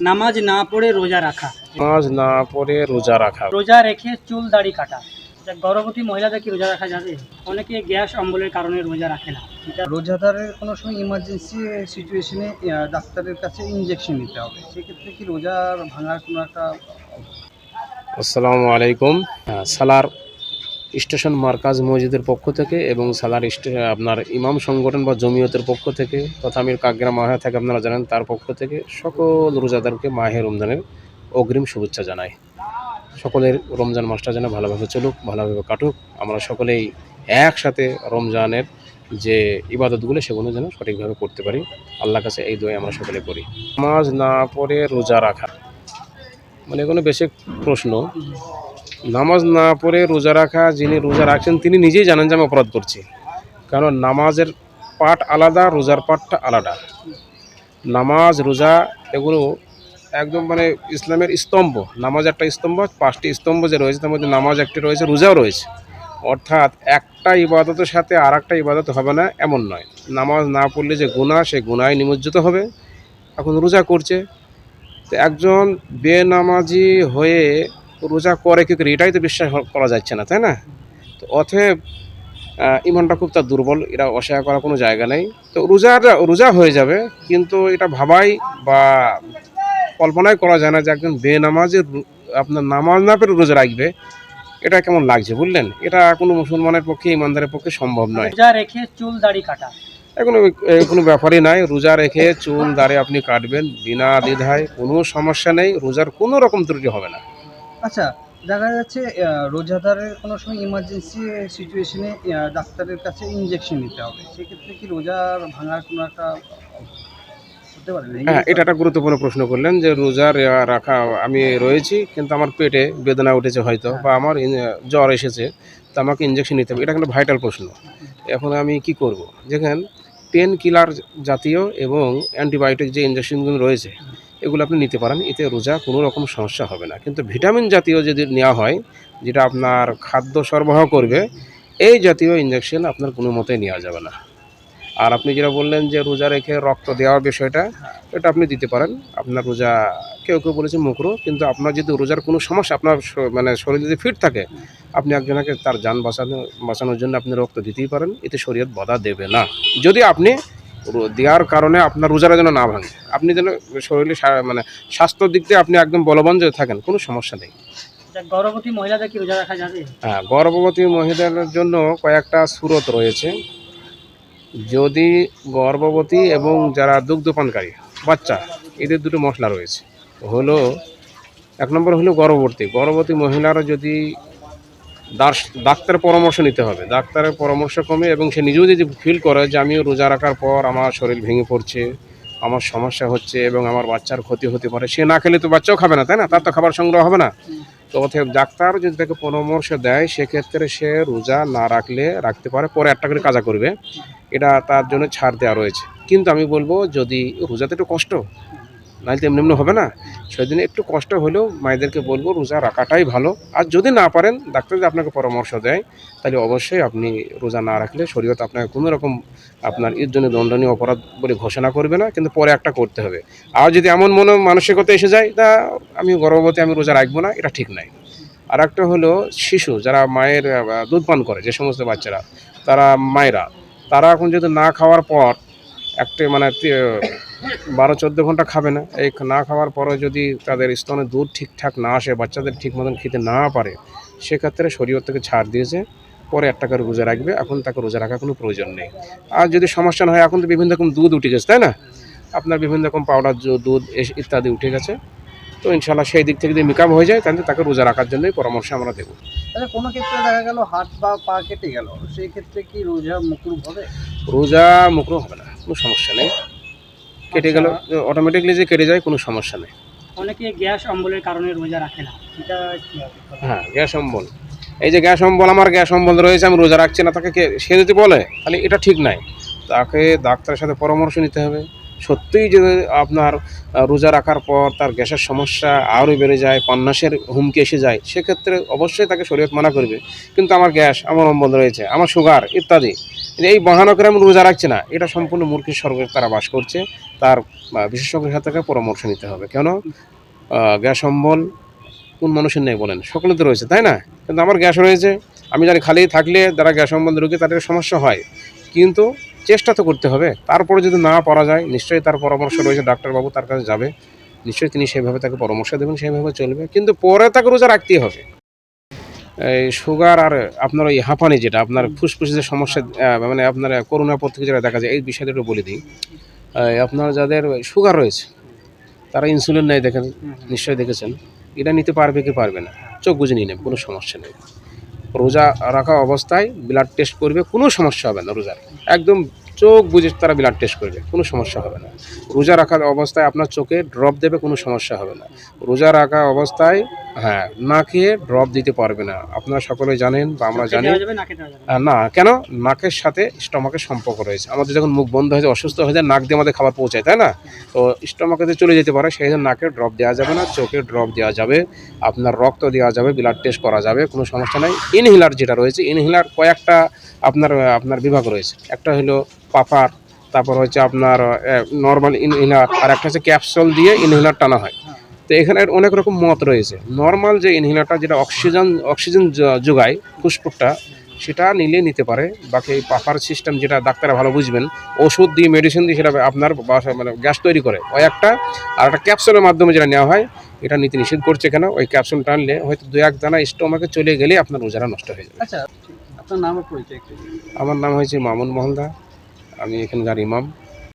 নামাজ না পড়ে রোজা রাখা। নামাজ না পড়ে রোজা রাখা। রোজা রেখে চুল দাড়ি কাটা। গর্ভবতী মহিলাদের কি রোজা রাখা যাবে? অনেকে গ্যাস অম্বলের কারণে রোজা রাখে না। এটা রোজাদারের কোনো সময় ইমার্জেন্সি সিচুয়েশনে ডাক্তারের কাছে ইনজেকশন নিতে হবে। সেক্ষেত্রে কি রোজার ভাঙার কোনো একটা আসসালামু আলাইকুম। আহ, সালার স্টেশন মার্কাজ মসজিদের পক্ষ থেকে এবং সালার আপনার ইমাম সংগঠন বা জমিয়তের পক্ষ থেকে তথা আমির কাকগ্রাম মাহে থেকে আপনারা জানেন, তার পক্ষ থেকে সকল রোজাদারকে মাহে রমজানের অগ্রিম শুভেচ্ছা জানাই। সকলের রমজান মাসটা যেন ভালোভাবে চলুক, ভালোভাবে কাটুক। আমরা সকলেই একসাথে রমজানের যে ইবাদতগুলো, সেগুলো যেন সঠিকভাবে করতে পারি। আল্লাহ কাছে এই দোয়া আমরা সকলে করি। নামাজ না পড়ে রোজা রাখা। মানে কোনো বেসিক প্রশ্ন। নামাজ না পড়ে রোজা রাখা, যিনি রোজা রাখছেন, তিনি নিজেই জানেন যে আমি অপরাধ করছি। কারণ নামাজের পাঠ আলাদা, রোজার পাঠটা আলাদা। নামাজ, রোজা এগুলো একদম মানে ইসলামের স্তম্ভ। নামাজ একটা স্তম্ভ, পাঁচটি স্তম্ভ যে রয়েছে, তার মধ্যে নামাজ একটি রয়েছে, রোজাও রয়েছে। অর্থাৎ একটা ইবাদতের সাথে আর একটা ইবাদত হবে না, এমন নয়। নামাজ না পড়লে যে গুণা সে গুণায় নিমজ্জিত হবে। এখন রোজা করছে। তো একজন বেনামাজি হয়ে রোজা করে কি করে? এটাই তো বিশ্বাস করা যাচ্ছে না তাই না? তো আহ, ইমানটা খুব তার দুর্বল এটা অস্বীকার করার কোনো জায়গা নেই। তো রোজা রোজা হয়ে যাবে কিন্তু এটা ভাবাই বা কল্পনাই করা যায় না যে একজন বেনামাজের আপনার নামাজ না পেরে রোজা রাখবে। এটা কেমন লাগছে বুঝলেন? এটা কোনো মুসলমানের পক্ষে ইমানদারের পক্ষে সম্ভব নয়। রোজা রেখে চুল দাড়ি কাটা। এগুলো এ কোনো ব্যাপারই নাই। রোজা রেখে চুল দাঁড়ে আপনি কাটবেন বিনা দ্বিধায় কোনো সমস্যা নেই। রোজার কোনো রকম ত্রুটি হবে না। আচ্ছা দেখা যাচ্ছে রোজাদারের কোনো সময় ইমার্জেন্সি সিচুয়েশনে ডাক্তারের কাছে ইনজেকশন নিতে হবে। সেক্ষেত্রে কি রোজার ভাঙার কোনো একটা? হ্যাঁ এটা একটা গুরুত্বপূর্ণ প্রশ্ন করলেন যে রোজা রাখা আমি রয়েছি কিন্তু আমার পেটে বেদনা উঠেছে হয়তো বা আমার জ্বর এসেছে তো আমাকে ইঞ্জেকশন নিতে হবে। এটা কিন্তু ভাইটাল প্রশ্ন। এখন আমি কি করব? যেখানে পেন কিলার জাতীয় এবং অ্যান্টিবায়োটিক যে ইঞ্জেকশনগুলো রয়েছে এগুলো আপনি নিতে পারেন, এতে রোজা কোনো রকম সমস্যা হবে না। কিন্তু ভিটামিন জাতীয় যদি নেওয়া হয়, যেটা আপনার খাদ্য সরবরাহ করবে, এই জাতীয় ইঞ্জেকশন আপনার কোনো মতেই নেওয়া যাবে না। আর আপনি যেটা বললেন যে রোজা রেখে রক্ত দেওয়ার বিষয়টা, এটা আপনি দিতে পারেন। আপনার রোজা, কেউ কেউ বলেছে মুখরো কিন্তু আপনার যদি রোজার কোনো সমস্যা, আপনার মানে শরীর যদি ফিট থাকে, আপনি একজনকে তার যান বাঁচানো, বাঁচানোর জন্য আপনি রক্ত দিতেই পারেন, এতে শরীয়ত বাধা দেবে না। যদি আপনি দেওয়ার কারণে আপনার রোজারা যেন না ভাঙে। আপনি যেন শরীরে মানে স্বাস্থ্যর দিক দিয়ে আপনি একদম বলবান যে থাকেন কোনো সমস্যা নেই। গর্ভবতী মহিলাদের কি রোজা রাখা যাবে? হ্যাঁ গর্ভবতী মহিলাদের জন্য কয়েকটা সুরত রয়েছে। যদি গর্ভবতী এবং যারা দুগ্ধপানকারী বাচ্চা এদের দুটো মশলা রয়েছে। হলো এক নম্বর হলো গর্ভবতী। গর্ভবতী মহিলারা যদি ডাক্তারের পরামর্শ নিতে হবে। ডাক্তারের পরামর্শ কমে এবং সে নিজেও যদি ফিল করে যে আমিও রোজা রাখার পর আমার শরীর ভেঙে পড়ছে, আমার সমস্যা হচ্ছে এবং আমার বাচ্চার ক্ষতি হতে পারে, সে না খেলে তো বাচ্চাও খাবে না, তাই না? তার তো খাবার সংগ্রহ হবে না। তো অতএব ডাক্তার যদি তাকে পরামর্শ দেয়, সেক্ষেত্রে সে রোজা না রাখলে, রাখতে পারে, পরে একটা করে কাজা করবে। এটা তার জন্য ছাড় দেওয়া রয়েছে। কিন্তু আমি বলব, যদি রোজাতে একটু কষ্ট নাহলে তো এমনি এমনি হবে না। সেদিন একটু কষ্ট হলেও মায়েদেরকে বলব রোজা রাখাটাই ভালো। আর যদি না পারেন, ডাক্তার যদি আপনাকে পরামর্শ দেয়, তাহলে অবশ্যই আপনি রোজা না রাখলে শরীয়ত আপনাকে কোনো রকম আপনার এর জন্য দণ্ডনীয় অপরাধ বলে ঘোষণা করবে না, কিন্তু পরে একটা করতে হবে। আর যদি এমন মনে মানসিকতা এসে যায়, তা আমি গর্ভবতী, আমি রোজা রাখব না, এটা ঠিক নাই। আর একটা হলো শিশু, যারা মায়ের দুধ পান করে, যে সমস্ত বাচ্চারা, তারা মায়েরা, তারা এখন যদি না খাওয়ার পর, একটা মানে বারো চোদ্দ ঘণ্টা খাবে না। এই না খাওয়ার পরে যদি তাদের স্তনে দুধ ঠিকঠাক না আসে বাচ্চাদের ঠিক মতন খেতে না পারে সেক্ষেত্রে শরীর থেকে ছাড় দিয়েছে। পরে এক করে রোজা রাখবে এখন তাকে রোজা রাখার কোনো প্রয়োজন নেই। আর যদি সমস্যা না হয় এখন তো বিভিন্ন রকম দুধ উঠে গেছে তাই না? আপনার বিভিন্ন রকম পাউডার দুধ ইত্যাদি উঠে গেছে। তো ইনশাল্লাহ সেই দিক থেকে যদি মেকআপ হয়ে যায় তাহলে তাকে রোজা রাখার জন্যই পরামর্শ আমরা দেবো। আচ্ছা কোনো ক্ষেত্রে দেখা গেল হাত বা পা কেটে গেল সেই ক্ষেত্রে কি রোজা মুকরুব হবে? রোজা মুখরো হবে না কোনো সমস্যা নেই। কেটে গেল অটোমেটিকলি যে কেটে যায় কোনো সমস্যা নেই। অনেকে গ্যাস অম্বলের কারণে রোজা রাখে না। এটা কি হ্যাঁ গ্যাস অম্বল। এই যে গ্যাস অম্বল আমার গ্যাস অম্বল রয়েছে আমি রোজা রাখছি না তাকে সে যদি বলে তাহলে এটা ঠিক নাই। তাকে ডাক্তারের সাথে পরামর্শ নিতে হবে। সত্যিই যদি আপনার রোজা রাখার পর তার গ্যাসের সমস্যা আরও বেড়ে যায়, পান্নাসের হুমকি এসে যায়, সেক্ষেত্রে অবশ্যই তাকে শরীয়ত মানা করবে। কিন্তু আমার গ্যাস, আমার অম্বল রয়েছে, আমার সুগার ইত্যাদি এই বাহানো করে আমি রোজা রাখছি না, এটা সম্পূর্ণ মূর্খের স্বর্গে তারা বাস করছে, তার বিশেষজ্ঞের সাথে পরামর্শ নিতে হবে। কেন? গ্যাস, অম্বল কোন মানুষের নেই বলেন? সকলে তো রয়েছে, তাই না? কিন্তু আমার গ্যাস রয়েছে, আমি জানি খালি থাকলে যারা গ্যাস, অম্বল রোগী, তাদের সমস্যা হয়। কিন্তু চেষ্টা তো করতে হবে। তারপরে যদি না পারা যায়, নিশ্চয়ই তার পরামর্শ রয়েছে, ডাক্তারবাবু তার কাছে যাবে। নিশ্চয়ই তিনি সেভাবে তাকে পরামর্শ দেবেন সেইভাবে চলবে। কিন্তু পরে তাকে রোজা রাখতেই হবে। এই সুগার আর আপনার ওই হাঁপানি যেটা, আপনার ফুসফুসে যে সমস্যা মানে আপনার করোনা পর থেকে যেটা দেখা যায়, এই বিষয়টা একটু বলে দিই। আপনার যাদের সুগার রয়েছে, তারা ইনসুলিন নেয়, দেখেন, নিশ্চয়ই দেখেছেন। এটা নিতে পারবে কি পারবে না, চোখ বুঝে নিয়ে নেবে, কোনো সমস্যা নেই। রোজা রাখা অবস্থায় ব্লাড টেস্ট করবে কোনো সমস্যা হবে না রোজার। একদম চোখ বুঝে তারা ব্লাড টেস্ট করবে কোনো সমস্যা হবে না। রোজা রাখার অবস্থায় আপনার চোখে ড্রপ দেবে কোনো সমস্যা হবে না। রোজা রাখা অবস্থায় হ্যাঁ না খেয়ে ড্রপ দিতে পারবে না। আপনারা সকলে জানেন বা আমরা জানি না? কেন? নাকের সাথে স্টমাকের সম্পর্ক রয়েছে। আমাদের যখন মুখ বন্ধ হয়ে যায় অসুস্থ হয়ে যায় নাক দিয়ে আমাদের খাবার পৌঁছায় তাই না? তো স্টমাকে চলে যেতে পারে সেই জন্য নাকে ড্রপ দেওয়া যাবে না চোখে ড্রপ দেওয়া যাবে আপনার রক্ত দেওয়া যাবে ব্লাড টেস্ট করা যাবে কোনো সমস্যা নাই। ইনহেলার যেটা রয়েছে ইনহেলার কয়েকটা আপনার আপনার বিভাগ রয়েছে। একটা হলো পাফার তারপর হচ্ছে আপনার নর্মাল ইনহেলার আর একটা হচ্ছে ক্যাপসুল দিয়ে ইনহেলার টানা হয়। তো এখানে অনেক রকম মত রয়েছে। নর্মাল যে ইনহেলারটা যেটা অক্সিজেন অক্সিজেন যোগায় ফুসফুসটা সেটা নিলে নিতে পারে। বাকি এই পাফার সিস্টেম যেটা ডাক্তাররা ভালো বুঝবেন ওষুধ দিয়ে মেডিসিন দিয়ে সেটা আপনার বাসা মানে গ্যাস তৈরি করে। ওই একটা আর একটা ক্যাপসুলের মাধ্যমে যেটা নেওয়া হয় এটা নীতি নিষেধ করছে কেন? ওই ক্যাপসুল টানলে হয়তো দু এক দানা স্টোমাকে চলে গেলে আপনার রোজারা নষ্ট হয়ে যাবে। আচ্ছা আপনার নাম পরিচয় আমার নাম হয়েছে মামুন মোহনদা আমি এখানকার ইমাম